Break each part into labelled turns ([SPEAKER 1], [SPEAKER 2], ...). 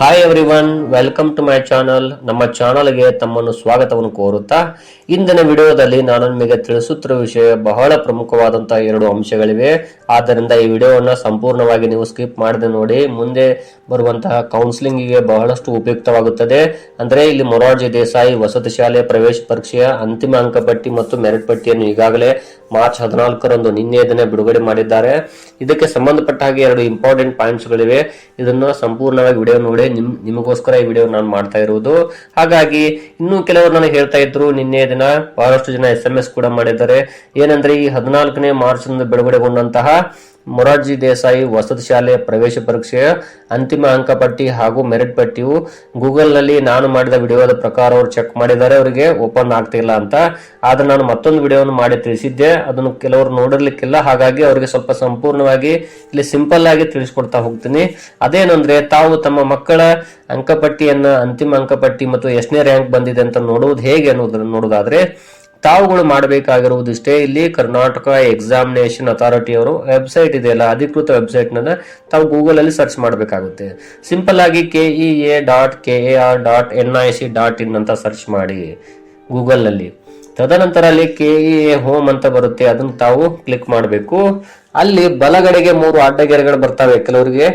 [SPEAKER 1] Hi everyone welcome to my channel ನಮ್ಮ ಚಾನಲ್ಗೆ ತಮ್ಮನ್ನು ಸ್ವಾಗತವನ್ನು ಕೋರುತ್ತಾ, ಇಂದಿನ ವಿಡಿಯೋದಲ್ಲಿ ನಾನು ನಿಮಗೆ ತಿಳಿಸುತ್ತಿರುವ ವಿಷಯ ಬಹಳ ಪ್ರಮುಖವಾದಂತಹ ಎರಡು ಅಂಶಗಳಿವೆ. ಆದ್ದರಿಂದ ಈ ವಿಡಿಯೋವನ್ನು ಸಂಪೂರ್ಣವಾಗಿ ನೀವು ಸ್ಕಿಪ್ ಮಾಡದೆ ನೋಡಿ, ಮುಂದೆ ಬರುವಂತಹ ಕೌನ್ಸಿಲಿಂಗಿಗೆ ಬಹಳಷ್ಟು ಉಪಯುಕ್ತವಾಗುತ್ತದೆ. ಅಂದರೆ ಇಲ್ಲಿ ಮೊರಾರ್ಜಿ ದೇಸಾಯಿ ವಸತಿ ಶಾಲೆ ಪ್ರವೇಶ ಪರೀಕ್ಷೆಯ ಅಂತಿಮ ಅಂಕಪಟ್ಟಿ ಮತ್ತು ಮೆರಿಟ್ ಪಟ್ಟಿಯನ್ನು ಈಗಾಗಲೇ ಮಾರ್ಚ್ ಹದಿನಾಲ್ಕರಂದು ನಿನ್ನೆ ದಿನ ಬಿಡುಗಡೆ ಮಾಡಿದ್ದಾರೆ. ಇದಕ್ಕೆ ಸಂಬಂಧಪಟ್ಟ ಹಾಗೆ ಎರಡು ಇಂಪಾರ್ಟೆಂಟ್ ಪಾಯಿಂಟ್ಸ್ಗಳಿವೆ ಇದನ್ನು ಸಂಪೂರ್ಣವಾಗಿ ವಿಡಿಯೋ ನೋಡಿ, ನಿಮ್, ನಿಮಗೋಸ್ಕರ ಈ ವಿಡಿಯೋ ನಾನು ಮಾಡ್ತಾ ಇರುವುದು. ಹಾಗಾಗಿ ಇನ್ನೂ ಕೆಲವರು ನನಗೆ ಹೇಳ್ತಾ ಇದ್ರು, ನಿನ್ನೆ ದಿನ ಬಹಳಷ್ಟು ಜನ ಎಸ್ ಎಂ ಎಸ್ ಕೂಡ ಮಾಡಿದ್ದಾರೆ. ಏನಂದ್ರೆ ಈ ಹದಿನಾಲ್ಕನೇ ಮಾರ್ಚ್ ಬಿಡುಗಡೆಗೊಂಡಂತಹ ಮೊರಾರ್ಜಿ ದೇಸಾಯಿ ವಸತಿ ಶಾಲೆ ಪ್ರವೇಶ ಪರೀಕ್ಷೆಯ ಅಂತಿಮ ಅಂಕಪಟ್ಟಿ ಹಾಗೂ ಮೆರಿಟ್ ಪಟ್ಟಿಯು ಗೂಗಲ್ನಲ್ಲಿ ನಾನು ಮಾಡಿದ ವಿಡಿಯೋದ ಪ್ರಕಾರ ಅವರು ಚೆಕ್ ಮಾಡಿದ್ದಾರೆ. ಅವರಿಗೆ ಓಪನ್ ಆಗ್ತಿಲ್ಲ ಅಂತ. ಆದ್ರೆ ನಾನು ಮತ್ತೊಂದು ವಿಡಿಯೋವನ್ನು ಮಾಡಿ ತಿಳಿಸಿದ್ದೆ. ಅದನ್ನು ಕೆಲವರು ನೋಡಿರ್ಲಿಕ್ಕಿಲ್ಲ. ಹಾಗಾಗಿ ಅವರಿಗೆ ಸ್ವಲ್ಪ ಸಂಪೂರ್ಣವಾಗಿ ಇಲ್ಲಿ ಸಿಂಪಲ್ ಆಗಿ ತಿಳಿಸ್ಕೊಡ್ತಾ ಹೋಗ್ತೀನಿ. ಅದೇನಂದ್ರೆ ತಾವು ತಮ್ಮ ಮಕ್ಕಳ ಅಂಕಪಟ್ಟಿಯನ್ನ ಅಂತಿಮ ಅಂಕಪಟ್ಟಿ ಮತ್ತು ಎಷ್ಟನೇ ರ್ಯಾಂಕ್ ಬಂದಿದೆ ಅಂತ ನೋಡುವುದು ಹೇಗೆ ಅನ್ನೋದನ್ನು ನೋಡುವುದಾದ್ರೆ ತಾವುಗಳು ಮಾಡಬೇಕಾಗಿರುವುದಿಷ್ಟೇ, ಇಲ್ಲಿ ಕರ್ನಾಟಕ ಎಕ್ಸಾಮಿನೇಷನ್ ಅಥಾರಿಟಿ ಅವರು ವೆಬ್ಸೈಟ್ ಇದೆಯಲ್ಲ ಅಧಿಕೃತ ವೆಬ್ಸೈಟ್ನ ತಾವು ಗೂಗಲ್ ಅಲ್ಲಿ ಸರ್ಚ್ ಮಾಡಬೇಕಾಗುತ್ತೆ. ಸಿಂಪಲ್ ಆಗಿ K E A dot K A R dot N I C dot in ಅಂತ ಸರ್ಚ್ ಮಾಡಿ ಗೂಗಲ್ನಲ್ಲಿ ತದನಂತರ ಅಲ್ಲಿ ಕೆ ಇ ಎ ಹೋಮ್ ಅಂತ ಬರುತ್ತೆ, ಅದನ್ನು ತಾವು ಕ್ಲಿಕ್ ಮಾಡಬೇಕು. ಅಲ್ಲಿ ಬಲಗಡೆಗೆ ಮೂರು ಅಡ್ಡಗೆರೆಗಳು ಬರ್ತವೆ, ಕೆಲವರಿಗೆ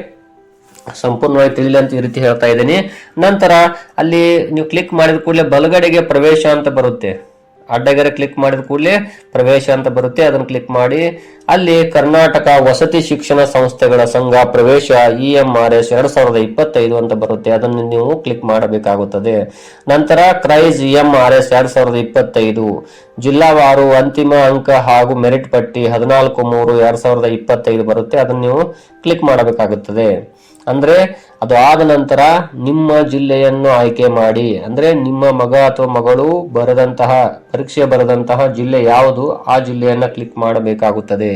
[SPEAKER 1] ಸಂಪೂರ್ಣವಾಗಿ ತಿಳಿಲಿ ಅಂತ ಈ ರೀತಿ ಹೇಳ್ತಾ ಇದ್ದೀನಿ. ನಂತರ ಅಲ್ಲಿ ನೀವು ಕ್ಲಿಕ್ ಮಾಡಿದ ಕೂಡಲೇ ಬಲಗಡೆಗೆ ಪ್ರವೇಶ ಅಂತ ಬರುತ್ತೆ. ಅಡ್ಡಗೆರೆ ಕ್ಲಿಕ್ ಮಾಡಿದ ಕೂಡಲೇ ಪ್ರವೇಶ ಅಂತ ಬರುತ್ತೆ. ಅದನ್ನು ಕ್ಲಿಕ್ ಮಾಡಿ, ಅಲ್ಲಿ ಕರ್ನಾಟಕ ವಸತಿ ಶಿಕ್ಷಣ ಸಂಸ್ಥೆಗಳ ಸಂಘ ಪ್ರವೇಶ ಇ ಎಂ ಆರ್ ಎಸ್ ಎರಡ್ ಸಾವಿರದ ಇಪ್ಪತ್ತೈದು ಅಂತ ಬರುತ್ತೆ. ಅದನ್ನು ನೀವು ಕ್ಲಿಕ್ ಮಾಡಬೇಕಾಗುತ್ತದೆ. ನಂತರ KREIS E M R S ಎರಡ್ ಸಾವಿರದ ಇಪ್ಪತ್ತೈದು ಜಿಲ್ಲಾವಾರು ಅಂತಿಮ ಅಂಕ ಹಾಗೂ ಮೆರಿಟ್ ಪಟ್ಟಿ ಹದಿನಾಲ್ಕು ಮೂರು ಎರಡ್ ಸಾವಿರದ ಇಪ್ಪತ್ತೈದು ಬರುತ್ತೆ. ಅದನ್ನು ನೀವು ಕ್ಲಿಕ್ ಮಾಡಬೇಕಾಗುತ್ತದೆ. ಅಂದ್ರೆ ಅದು ಆದ ನಂತರ ನಿಮ್ಮ ಜಿಲ್ಲೆಯನ್ನು ಆಯ್ಕೆ ಮಾಡಿ, ಅಂದ್ರೆ ನಿಮ್ಮ ಮಗ ಅಥವಾ ಮಗಳು ಬರೆದಂತಹ, ಪರೀಕ್ಷೆ ಬರೆದಂತಹ ಜಿಲ್ಲೆ ಯಾವುದು, ಆ ಜಿಲ್ಲೆಯನ್ನು ಕ್ಲಿಕ್ ಮಾಡಬೇಕಾಗುತ್ತದೆ.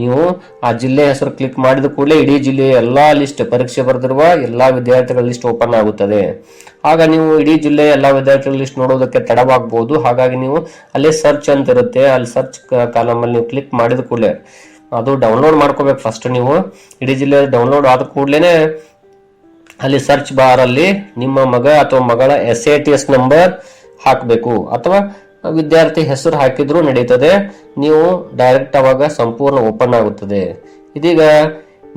[SPEAKER 1] ನೀವು ಆ ಜಿಲ್ಲೆ ಹೆಸರು ಕ್ಲಿಕ್ ಮಾಡಿದ ಕೂಡಲೇ ಇಡೀ ಜಿಲ್ಲೆಯ ಎಲ್ಲಾ ಲಿಸ್ಟ್ ಪರೀಕ್ಷೆ ಬರೆದಿರುವ ಎಲ್ಲಾ ವಿದ್ಯಾರ್ಥಿಗಳ ಲಿಸ್ಟ್ ಓಪನ್ ಆಗುತ್ತದೆ. ಆಗ ನೀವು ಇಡೀ ಜಿಲ್ಲೆಯ ಎಲ್ಲಾ ವಿದ್ಯಾರ್ಥಿಗಳ ಲಿಸ್ಟ್ ನೋಡೋದಕ್ಕೆ ತಡವಾಗಬಹುದು ಹಾಗಾಗಿ ನೀವು ಅಲ್ಲೇ ಸರ್ಚ್ ಅಂತ ಇರುತ್ತೆ. ಅಲ್ಲಿ ಸರ್ಚ್ ಕಾಲಮಲ್ಲಿ ನೀವು ಕ್ಲಿಕ್ ಮಾಡಿದ ಕೂಡಲೇ ಅದು ಡೌನ್ಲೋಡ್ ಮಾಡ್ಕೋಬೇಕು ಫಸ್ಟ್ ನೀವು. ಇಡೀ ಜಿಲ್ಲೆ ಡೌನ್ಲೋಡ್ ಆದ ಕೂಡಲೇ ಅಲ್ಲಿ ಸರ್ಚ್ ಬಾರ್ ಅಲ್ಲಿ ನಿಮ್ಮ ಮಗ ಅಥವಾ ಮಗಳ S A T S number ಹಾಕಬೇಕು. ಅಥವಾ ವಿದ್ಯಾರ್ಥಿ ಹೆಸರು ಹಾಕಿದ್ರು ನಡೀತದೆ. ನೀವು ಡೈರೆಕ್ಟ್ ಅವಾಗ ಸಂಪೂರ್ಣ ಓಪನ್ ಆಗುತ್ತದೆ. ಇದೀಗ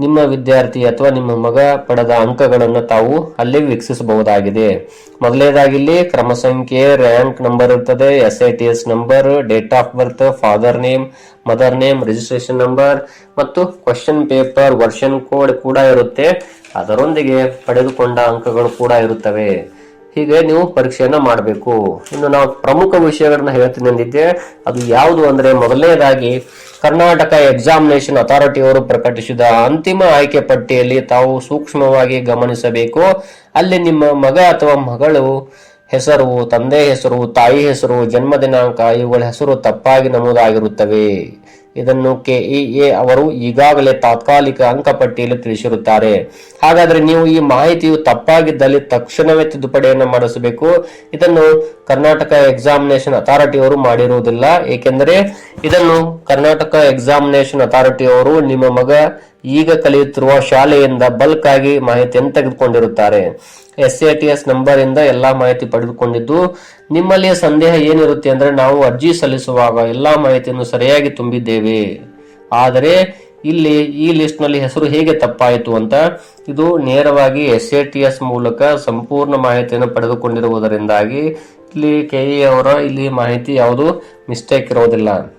[SPEAKER 1] ನಿಮ್ಮ ವಿದ್ಯಾರ್ಥಿ ಅಥವಾ ನಿಮ್ಮ ಮಗ ಪಡೆದ ಅಂಕಗಳನ್ನು ತಾವು ಅಲ್ಲಿ ವೀಕ್ಷಿಸಬಹುದಾಗಿದೆ. ಮೊದಲನೇದಾಗಿ ಇಲ್ಲಿ ಕ್ರಮ ಸಂಖ್ಯೆ ರ್ಯಾಂಕ್ ನಂಬರ್ ಇರ್ತದೆ S I T S number date of birth father name mother name registration number ಮತ್ತು ಕ್ವಶನ್ ಪೇಪರ್ ವರ್ಷನ್ ಕೋಡ್ ಕೂಡ ಇರುತ್ತೆ. ಅದರೊಂದಿಗೆ ಪಡೆದುಕೊಂಡ ಅಂಕಗಳು ಕೂಡ ಇರುತ್ತವೆ. ಹೀಗೆ ನೀವು ಪರೀಕ್ಷೆಯನ್ನು ಮಾಡಬೇಕು. ಇನ್ನು ನಾವು ಪ್ರಮುಖ ವಿಷಯಗಳನ್ನ ಹೇಳ್ತೀನಿ ಅಂದಿದ್ದೆ. ಅದು ಯಾವುದು ಅಂದ್ರೆ ಮೊದಲನೇದಾಗಿ ಕರ್ನಾಟಕ ಎಕ್ಸಾಮಿನೇಷನ್ ಅಥಾರಿಟಿ ಅವರು ಪ್ರಕಟಿಸಿದ ಅಂತಿಮ ಆಯ್ಕೆ ಪಟ್ಟಿಯಲ್ಲಿ ತಾವು ಸೂಕ್ಷ್ಮವಾಗಿ ಗಮನಿಸಬೇಕು. ಅಲ್ಲಿ ನಿಮ್ಮ ಮಗ ಅಥವಾ ಮಗಳು ಹೆಸರು, ತಂದೆ ಹೆಸರು, ತಾಯಿ ಹೆಸರು, ಜನ್ಮ ದಿನಾಂಕ ಇವುಗಳ ಹೆಸರು ತಪ್ಪಾಗಿ ನಮೂದಾಗಿರುತ್ತವೆ. ಇದನ್ನು ಕೆಇಎ ಅವರು ಈಗಾಗಲೇ ತಾತ್ಕಾಲಿಕ ಅಂಕಪಟ್ಟಿಯಲ್ಲಿ ತಿಳಿಸಿರುತ್ತಾರೆ. ಹಾಗಾದ್ರೆ ನೀವು ಈ ಮಾಹಿತಿಯು ತಪ್ಪಾಗಿದ್ದಲ್ಲಿ ತಕ್ಷಣವೇ ತಿದ್ದುಪಡಿಯನ್ನು ಮಾಡಿಸಬೇಕು. ಇದನ್ನು ಕರ್ನಾಟಕ ಎಕ್ಸಾಮಿನೇಷನ್ ಅಥಾರಿಟಿ ಅವರು ಮಾಡಿರುವುದಿಲ್ಲ. ಏಕೆಂದರೆ ಇದನ್ನು ಕರ್ನಾಟಕ ಎಕ್ಸಾಮಿನೇಷನ್ ಅಥಾರಿಟಿ ಅವರು ನಿಮ್ಮ ಮಗ ಈಗ ಕಲಿಯುತ್ತಿರುವ ಶಾಲೆಯಿಂದ ಬಲ್ಕ್ ಆಗಿ ಮಾಹಿತಿಯನ್ನು ತೆಗೆದುಕೊಂಡಿರುತ್ತಾರೆ. S A T S number ಇಂದ ಎಲ್ಲಾ ಮಾಹಿತಿ ಪಡೆದುಕೊಂಡಿದ್ದು, ನಿಮ್ಮಲ್ಲಿಯ ಸಂದೇಹ ಏನಿರುತ್ತೆ ಅಂದ್ರೆ ನಾವು ಅರ್ಜಿ ಸಲ್ಲಿಸುವಾಗ ಎಲ್ಲಾ ಮಾಹಿತಿಯನ್ನು ಸರಿಯಾಗಿ ತುಂಬಿದ್ದೇವೆ. ಆದರೆ, ಇಲ್ಲಿ ಈ ಲಿಸ್ಟ್ನಲ್ಲಿ ಹೆಸರು ಹೇಗೆ ತಪ್ಪಾಯಿತು ಅಂತ ಇದು ನೇರವಾಗಿ ಎಸ್ ಎ ಟಿ ಎಸ್ ಮೂಲಕ ಸಂಪೂರ್ಣ ಮಾಹಿತಿಯನ್ನು ಪಡೆದುಕೊಂಡಿರುವುದರಿಂದಾಗಿ ಇಲ್ಲಿ ಕೆ ಇ ಅವರ ಇಲ್ಲಿ ಮಾಹಿತಿ ಯಾವುದು ಮಿಸ್ಟೇಕ್ ಇರೋದಿಲ್ಲ.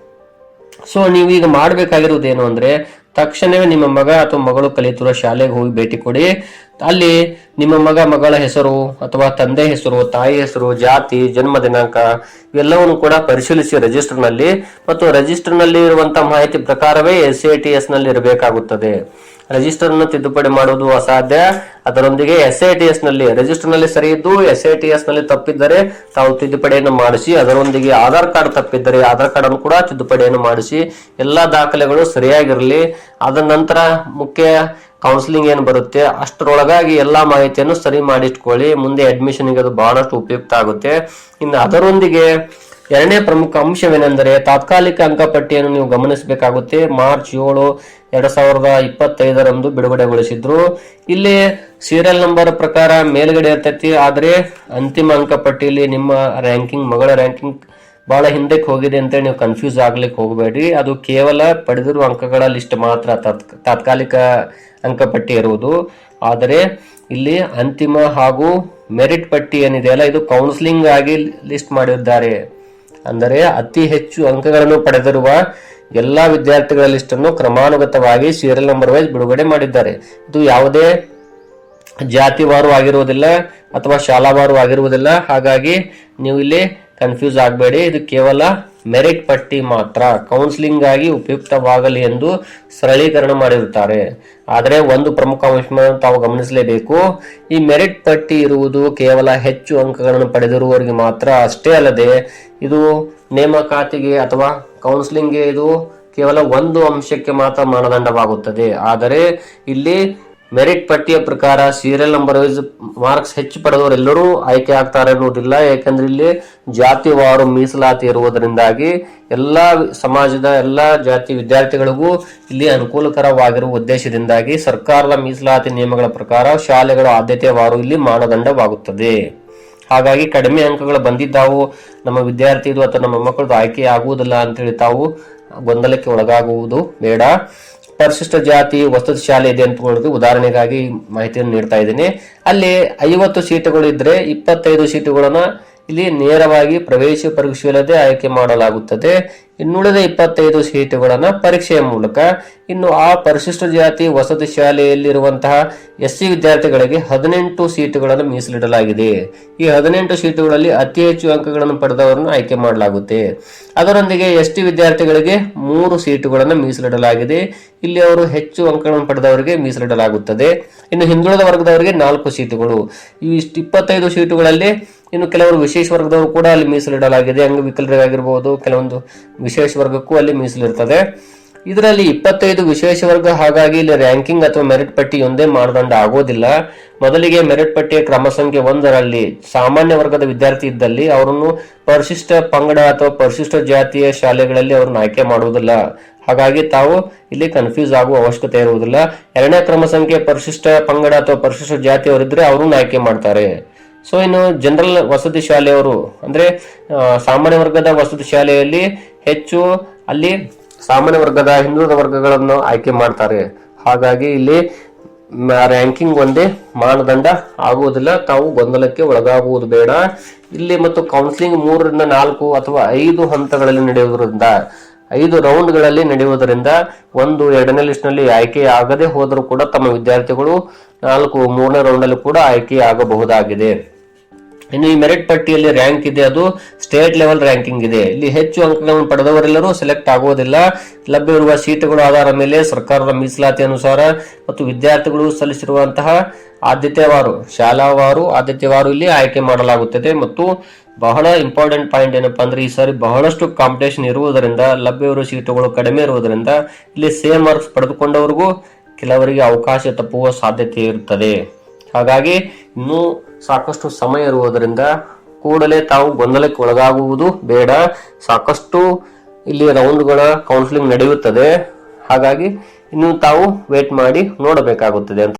[SPEAKER 1] ಸೊ ನೀವೀಗ ಮಾಡಬೇಕಾಗಿರುವುದೇನು ಅಂದ್ರೆ ತಕ್ಷಣವೇ ನಿಮ್ಮ ಮಗ ಅಥವಾ ಮಗಳು ಕಲಿತಿರುವ ಶಾಲೆಗೆ ಹೋಗಿ ಭೇಟಿ ಕೊಡಿ. ಅಲ್ಲಿ ನಿಮ್ಮ ಮಗ, ಮಗಳ ಹೆಸರು ಅಥವಾ ತಂದೆ ಹೆಸರು, ತಾಯಿ ಹೆಸರು, ಜಾತಿ, ಜನ್ಮ ದಿನಾಂಕ ಇವೆಲ್ಲವನ್ನು ಕೂಡ ಪರಿಶೀಲಿಸಿ ರಿಜಿಸ್ಟರ್ನಲ್ಲಿ ಮತ್ತು ರಿಜಿಸ್ಟರ್ನಲ್ಲಿ ಇರುವಂತಹ ಮಾಹಿತಿ ಪ್ರಕಾರವೇ ಎಸ್ ಎ ಟಿ ಎಸ್ನಲ್ಲಿ ಇರಬೇಕಾಗುತ್ತದೆ. ರಿಜಿಸ್ಟರ್ ಅನ್ನು ತಿದ್ದುಪಡಿ ಮಾಡುವುದು ಅಸಾಧ್ಯ. ಅದರೊಂದಿಗೆ ಎಸ್ ಐ ಟಿ ಎಸ್ನಲ್ಲಿ ರಿಜಿಸ್ಟರ್ನಲ್ಲಿ ಸರಿ ಇದ್ದು ಎಸ್ ಐ ಟಿ ಎಸ್ನಲ್ಲಿ ತಪ್ಪಿದ್ದರೆ ತಾವು ತಿದ್ದುಪಡಿಯನ್ನು ಮಾಡಿಸಿ, ಅದರೊಂದಿಗೆ ಆಧಾರ್ ಕಾರ್ಡ್ ತಪ್ಪಿದ್ದರೆ ಆಧಾರ್ ಕಾರ್ಡ್ ಅನ್ನು ಕೂಡ ತಿದ್ದುಪಡಿಯನ್ನು ಮಾಡಿಸಿ, ಎಲ್ಲಾ ದಾಖಲೆಗಳು ಸರಿಯಾಗಿರಲಿ. ಅದ ನಂತರ ಮುಖ್ಯ ಕೌನ್ಸಿಲಿಂಗ್ ಏನು ಬರುತ್ತೆ? ಅಷ್ಟರೊಳಗಾಗಿ ಎಲ್ಲಾ ಮಾಹಿತಿಯನ್ನು ಸರಿ ಮಾಡಿಟ್ಕೊಳ್ಳಿ. ಮುಂದೆ ಅಡ್ಮಿಷನ್ಗೆ ಅದು ಬಹಳಷ್ಟು ಉಪಯುಕ್ತ ಆಗುತ್ತೆ. ಇನ್ನು ಅದರೊಂದಿಗೆ ಎರಡನೇ ಪ್ರಮುಖ ಅಂಶವೇನೆಂದರೆ ತಾತ್ಕಾಲಿಕ ಅಂಕಪಟ್ಟಿಯನ್ನು ನೀವು ಗಮನಿಸಬೇಕಾಗುತ್ತೆ. ಮಾರ್ಚ್ ಏಳು, ಎರಡ್ ಸಾವಿರದ ಇಪ್ಪತ್ತೈದರಂದು ಬಿಡುಗಡೆಗೊಳಿಸಿದ್ರು. ಇಲ್ಲಿ ಸೀರಿಯಲ್ ನಂಬರ್ ಪ್ರಕಾರ ಮೇಲ್ಗಡೆ ಇರ್ತೈತಿ. ಆದ್ರೆ ಅಂತಿಮ ಅಂಕಪಟ್ಟಿಯಲ್ಲಿ ನಿಮ್ಮ ರ್ಯಾಂಕಿಂಗ್ ಮಗಳ ರ್ಯಾಂಕಿಂಗ್ ಬಹಳ ಹಿಂದಕ್ಕೆ ಹೋಗಿದೆ ಅಂತ ನೀವು ಕನ್ಫ್ಯೂಸ್ ಆಗ್ಲಿಕ್ಕೆ ಹೋಗಬೇಡಿ ಅದು ಕೇವಲ ಪಡೆದಿರುವ ಅಂಕಗಳ ಲಿಸ್ಟ್ ಮಾತ್ರ ತಾತ್ಕ- ತಾತ್ಕಾಲಿಕ ಅಂಕಪಟ್ಟಿ ಇರುವುದು. ಆದರೆ ಇಲ್ಲಿ ಅಂತಿಮ ಹಾಗೂ ಮೆರಿಟ್ ಪಟ್ಟಿ ಏನಿದೆಯಲ್ಲ ಇದು ಕೌನ್ಸಿಲಿಂಗ್ ಆಗಿ ಲಿಸ್ಟ್ ಮಾಡಿದ್ದಾರೆ. ಅಂದರೆ ಅತಿ ಹೆಚ್ಚು ಅಂಕಗಳನ್ನು ಪಡೆದಿರುವ ಎಲ್ಲಾ ವಿದ್ಯಾರ್ಥಿಗಳ ಲಿಸ್ಟ್ ಅನ್ನು ಕ್ರಮಾನುಗತವಾಗಿ ಸೀರಿಯಲ್ ನಂಬರ್ ವೈಸ್ ಬಿಡುಗಡೆ ಮಾಡಿದ್ದಾರೆ. ಇದು ಯಾವುದೇ ಜಾತಿವಾರು ಆಗಿರುವುದಿಲ್ಲ ಅಥವಾ ಶಾಲಾವಾರು ಆಗಿರುವುದಿಲ್ಲ. ಹಾಗಾಗಿ ನೀವು ಇಲ್ಲಿ ಕನ್ಫ್ಯೂಸ್ ಆಗಬೇಡಿ. ಇದು ಕೇವಲ ಮೆರಿಟ್ ಪಟ್ಟಿ ಮಾತ್ರ ಕೌನ್ಸಿಲಿಂಗ್ ಆಗಿ ಉಪಯುಕ್ತವಾಗಲಿ ಎಂದು ಸರಳೀಕರಣ ಮಾಡಿರುತ್ತಾರೆ. ಆದರೆ ಒಂದು ಪ್ರಮುಖ ಅಂಶವನ್ನು ತಾವು ಗಮನಿಸಲೇಬೇಕು. ಈ ಮೆರಿಟ್ ಪಟ್ಟಿ ಇರುವುದು ಕೇವಲ ಹೆಚ್ಚು ಅಂಕಗಳನ್ನು ಪಡೆದಿರುವವರಿಗೆ ಮಾತ್ರ ಅಷ್ಟೇ ಅಲ್ಲದೆ ಇದು ನೇಮಕಾತಿಗೆ ಅಥವಾ ಕೌನ್ಸಿಲಿಂಗ್ಗೆ ಇದು ಕೇವಲ ಒಂದು ಅಂಶಕ್ಕೆ ಮಾತ್ರ ಮಾನದಂಡವಾಗುತ್ತದೆ. ಆದರೆ ಇಲ್ಲಿ ಮೆರಿಟ್ ಪಟ್ಟಿಯ ಪ್ರಕಾರ ಸೀರಿಯಲ್ ನಂಬರ್ ವೈಸ್ ಮಾರ್ಕ್ಸ್ ಹೆಚ್ಚು ಪಡೆದವರೆಲ್ಲರೂ ಆಯ್ಕೆ ಆಗ್ತಾರೆ ಅನ್ನೋದಿಲ್ಲ. ಯಾಕಂದ್ರೆ ಇಲ್ಲಿ ಜಾತಿವಾರು ಮೀಸಲಾತಿ ಇರುವುದರಿಂದಾಗಿ ಎಲ್ಲ ಸಮಾಜದ ಎಲ್ಲ ಜಾತಿ ವಿದ್ಯಾರ್ಥಿಗಳಿಗೂ ಇಲ್ಲಿ ಅನುಕೂಲಕರವಾಗಿರುವ ಉದ್ದೇಶದಿಂದಾಗಿ ಸರ್ಕಾರದ ಮೀಸಲಾತಿ ನಿಯಮಗಳ ಪ್ರಕಾರ ಶಾಲೆಗಳ ಆದ್ಯತೆವಾರು ಇಲ್ಲಿ ಮಾನದಂಡವಾಗುತ್ತದೆ. ಹಾಗಾಗಿ ಕಡಿಮೆ ಅಂಕಗಳು ಬಂದಿದ್ದಾವು. ನಮ್ಮ ವಿದ್ಯಾರ್ಥಿಗಳು ಅಥವಾ ನಮ್ಮ ಮಕ್ಕಳದು ಆಯ್ಕೆ ಆಗುವುದಿಲ್ಲ ಅಂತೇಳಿ ತಾವು ಗೊಂದಲಕ್ಕೆ ಒಳಗಾಗುವುದು ಬೇಡ. ಪರಿಶಿಷ್ಟ ಜಾತಿ ವಸತಿ ಶಾಲೆ ಇದೆ ಅಂತ ಉದಾಹರಣೆಗಾಗಿ ಮಾಹಿತಿಯನ್ನು ನೀಡ್ತಾ ಇದ್ದೀನಿ. ಅಲ್ಲಿ ಐವತ್ತು ಸೀಟುಗಳು ಇದ್ರೆ ಇಪ್ಪತ್ತೈದು ಸೀಟುಗಳನ್ನ ಇಲ್ಲಿ ನೇರವಾಗಿ ಪ್ರವೇಶ ಪರೀಕ್ಷೆಯಲ್ಲದೆ ಆಯ್ಕೆ ಮಾಡಲಾಗುತ್ತದೆ. ಇನ್ನುಳಿದ ಇಪ್ಪತ್ತೈದು ಸೀಟುಗಳನ್ನು ಪರೀಕ್ಷೆಯ ಮೂಲಕ. ಇನ್ನು ಆ ಪರಿಶಿಷ್ಟ ಜಾತಿ ವಸತಿ ಶಾಲೆಯಲ್ಲಿರುವಂತಹ ಎಸ್ ಸಿ ವಿದ್ಯಾರ್ಥಿಗಳಿಗೆ ಹದಿನೆಂಟು ಸೀಟುಗಳನ್ನು ಮೀಸಲಿಡಲಾಗಿದೆ. ಈ ಹದಿನೆಂಟು ಸೀಟುಗಳಲ್ಲಿ ಅತಿ ಹೆಚ್ಚು ಅಂಕಗಳನ್ನು ಪಡೆದವರನ್ನು ಆಯ್ಕೆ ಮಾಡಲಾಗುತ್ತೆ. ಅದರೊಂದಿಗೆ ಎಸ್ ಟಿ ವಿದ್ಯಾರ್ಥಿಗಳಿಗೆ ಮೂರು ಸೀಟುಗಳನ್ನು ಮೀಸಲಿಡಲಾಗಿದೆ. ಇಲ್ಲಿ ಅವರು ಹೆಚ್ಚು ಅಂಕಗಳನ್ನು ಪಡೆದವರಿಗೆ ಮೀಸಲಿಡಲಾಗುತ್ತದೆ. ಇನ್ನು ಹಿಂದುಳಿದ ವರ್ಗದವರಿಗೆ ನಾಲ್ಕು ಸೀಟುಗಳು. ಈ ಇಪ್ಪತ್ತೈದು ಸೀಟುಗಳಲ್ಲಿ ಇನ್ನು ಕೆಲವರು ವಿಶೇಷ ವರ್ಗದವರು ಕೂಡ ಅಲ್ಲಿ ಮೀಸಲಿಡಲಾಗಿದೆ. ಅಂಗವಿಕಲರಿಗಾಗಿರ್ಬೋದು ಕೆಲವೊಂದು ವಿಶೇಷ ವರ್ಗಕ್ಕೂ ಅಲ್ಲಿ ಮೀಸಲಿರ್ತದೆ. ಇದರಲ್ಲಿ ಇಪ್ಪತ್ತೈದು ವಿಶೇಷ ವರ್ಗ ಹಾಗಾಗಿ ಇಲ್ಲಿ ರ್ಯಾಂಕಿಂಗ್ ಅಥವಾ ಮೆರಿಟ್ ಪಟ್ಟಿ ಒಂದೇ ಮಾನದಂಡ ಆಗೋದಿಲ್ಲ. ಮೊದಲಿಗೆ ಮೆರಿಟ್ ಪಟ್ಟಿಯ ಕ್ರಮ ಸಂಖ್ಯೆ ಒಂದರಲ್ಲಿ ಸಾಮಾನ್ಯ ವರ್ಗದ ವಿದ್ಯಾರ್ಥಿ ಇದ್ದಲ್ಲಿ ಅವರನ್ನು ಪರಿಶಿಷ್ಟ ಪಂಗಡ ಅಥವಾ ಪರಿಶಿಷ್ಟ ಜಾತಿಯ ಶಾಲೆಗಳಲ್ಲಿ ಅವರನ್ನು ಆಯ್ಕೆ ಮಾಡುವುದಿಲ್ಲ. ಹಾಗಾಗಿ ತಾವು ಇಲ್ಲಿ ಕನ್ಫ್ಯೂಸ್ ಆಗುವ ಅವಶ್ಯಕತೆ ಇರುವುದಿಲ್ಲ. ಎರಡನೇ ಕ್ರಮ ಸಂಖ್ಯೆ ಪರಿಶಿಷ್ಟ ಪಂಗಡ ಅಥವಾ ಪರಿಶಿಷ್ಟ ಜಾತಿಯವರಿದ್ರೆ ಅವರನ್ನು ಆಯ್ಕೆ ಮಾಡ್ತಾರೆ. ಸೊ ಇನ್ನು ಜನರಲ್ ವಸತಿ ಶಾಲೆಯವರು, ಅಂದ್ರೆ ಸಾಮಾನ್ಯ ವರ್ಗದ ವಸತಿ ಶಾಲೆಯಲ್ಲಿ ಹೆಚ್ಚು ಅಲ್ಲಿ ಸಾಮಾನ್ಯ ವರ್ಗದ ಹಿಂದುಳಿದ ವರ್ಗಗಳನ್ನು ಆಯ್ಕೆ ಮಾಡ್ತಾರೆ. ಹಾಗಾಗಿ ಇಲ್ಲಿ ರ್ಯಾಂಕಿಂಗ್ ಒಂದೇ ಮಾನದಂಡ ಆಗುವುದಿಲ್ಲ. ತಾವು ಗೊಂದಲಕ್ಕೆ ಒಳಗಾಗುವುದು ಬೇಡ. ಇಲ್ಲಿ ಮತ್ತು ಕೌನ್ಸಿಲಿಂಗ್ ಮೂರರಿಂದ ನಾಲ್ಕು ಅಥವಾ ಐದು ಹಂತಗಳಲ್ಲಿ ನಡೆಯುವುದರಿಂದ, ಐದು ರೌಂಡ್ಗಳಲ್ಲಿ ನಡೆಯುವುದರಿಂದ ಒಂದು, ಎರಡನೇ ಲಿಸ್ಟ್ನಲ್ಲಿ ಆಯ್ಕೆ ಆಗದೆ ಹೋದರೂ ಕೂಡ ತಮ್ಮ ವಿದ್ಯಾರ್ಥಿಗಳು ನಾಲ್ಕು, ಮೂರನೇ ರೌಂಡಲ್ಲಿ ಕೂಡ ಆಯ್ಕೆ ಆಗಬಹುದಾಗಿದೆ. ಇನ್ನು ಈ ಮೆರಿಟ್ ಪಟ್ಟಿಯಲ್ಲಿ ರ್ಯಾಂಕ್ ಇದೆ, ಅದು ಸ್ಟೇಟ್ ಲೆವೆಲ್ ರ್ಯಾಂಕಿಂಗ್ ಇದೆ. ಇಲ್ಲಿ ಹೆಚ್ಚು ಅಂಕಗಳನ್ನು ಪಡೆದವರೆಲ್ಲರೂ ಸೆಲೆಕ್ಟ್ ಆಗುವುದಿಲ್ಲ ಲಭ್ಯವಿರುವ ಸೀಟುಗಳ ಆಧಾರ ಮೇಲೆ ಸರ್ಕಾರದ ಮೀಸಲಾತಿ ಅನುಸಾರ ಮತ್ತು ವಿದ್ಯಾರ್ಥಿಗಳು ಸಲ್ಲಿಸಿರುವಂತಹ ಆದ್ಯತೆವಾರು, ಶಾಲಾವಾರು ಆದ್ಯತೆವಾರು ಇಲ್ಲಿ ಆಯ್ಕೆ ಮಾಡಲಾಗುತ್ತದೆ. ಮತ್ತು ಬಹಳ ಇಂಪಾರ್ಟೆಂಟ್ ಪಾಯಿಂಟ್ ಏನಪ್ಪಾ ಅಂದ್ರೆ ಈ ಸಾರಿ ಬಹಳಷ್ಟು ಕಾಂಪಿಟೇಷನ್ ಇರುವುದರಿಂದ, ಲಭ್ಯವಿರುವ ಸೀಟುಗಳು ಕಡಿಮೆ ಇರುವುದರಿಂದ ಇಲ್ಲಿ ಸೇಮ್ ಮಾರ್ಕ್ಸ್ ಪಡೆದುಕೊಂಡವರಿಗೂ ಕೆಲವರಿಗೆ ಅವಕಾಶ ತಪ್ಪುವ ಸಾಧ್ಯತೆ ಇರುತ್ತದೆ. ಹಾಗಾಗಿ ಇನ್ನೂ ಸಾಕಷ್ಟು ಸಮಯ ಇರುವುದರಿಂದ ಕೂಡಲೇ ತಾವು ಗೊಂದಲಕ್ಕೆ ಒಳಗಾಗುವುದು ಬೇಡ. ಸಾಕಷ್ಟು ಇಲ್ಲಿ ರೌಂಡ್ಗಳ ಕೌನ್ಸಿಲಿಂಗ್ ನಡೆಯುತ್ತದೆ. ಹಾಗಾಗಿ ಇನ್ನು ತಾವು ವೇಟ್ ಮಾಡಿ ನೋಡಬೇಕಾಗುತ್ತದೆ ಅಂತ